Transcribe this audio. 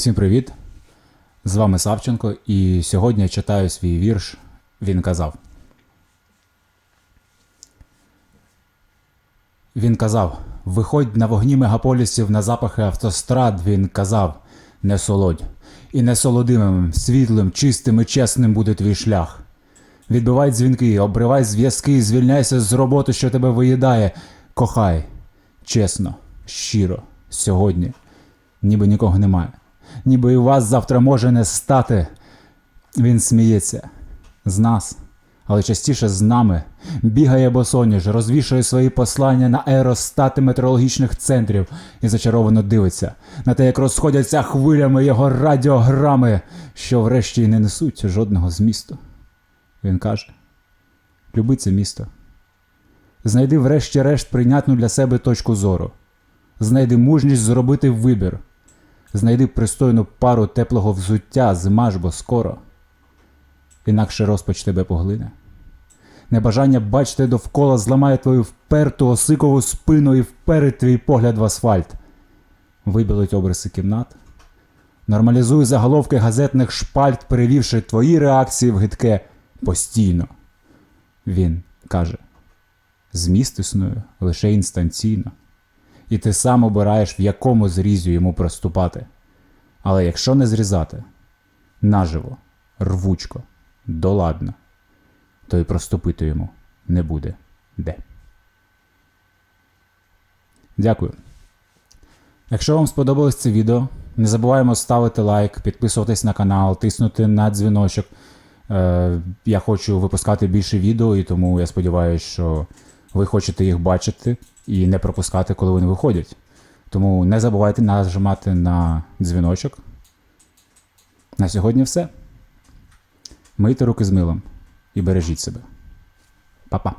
Всім привіт! З вами Савченко, і сьогодні я читаю свій вірш. Він казав. Він казав: Виходь на вогні мегаполісів на запахи автострад. Він казав: Не солодь. І не солодимим, світлим, чистим і чесним буде твій шлях. Відбивай дзвінки, обривай зв'язки, звільняйся з роботи, що тебе виїдає. Кохай, чесно, щиро, сьогодні, ніби нікого немає, ніби і вас завтра може не стати. Він сміється з нас, але частіше з нами. Бігає босоніж, розвішує свої послання на аеростати метеорологічних центрів і зачаровано дивиться на те, як розходяться хвилями його радіограми, що врешті й не несуть жодного змісту. Він каже: Люби це місто. Знайди врешті-решт прийнятну для себе точку зору. Знайди мужність зробити вибір. Знайди пристойну пару теплого взуття, зима ж бо скоро. Інакше розпач тебе поглине. Небажання бачити довкола зламає твою вперту осикову спину і вперед твій погляд в асфальт. Вибілить обриси кімнат. Нормалізуй заголовки газетних шпальт, перевівши твої реакції в гидке постійно. Він каже: Зміст існує лише інстанційно, і ти сам обираєш, в якому зрізі йому проступати. Але якщо не зрізати наживо, рвучко, доладно, то й проступити йому не буде де. Дякую. Якщо вам сподобалось це відео, не забуваємо ставити лайк, підписуватись на канал, тиснути на дзвіночок. Е, я хочу випускати більше відео, і тому я сподіваюся, що ви хочете їх бачити і не пропускати, коли вони виходять. Тому не забувайте нажимати на дзвіночок. На сьогодні все. Мийте руки з милом і бережіть себе. Па-па.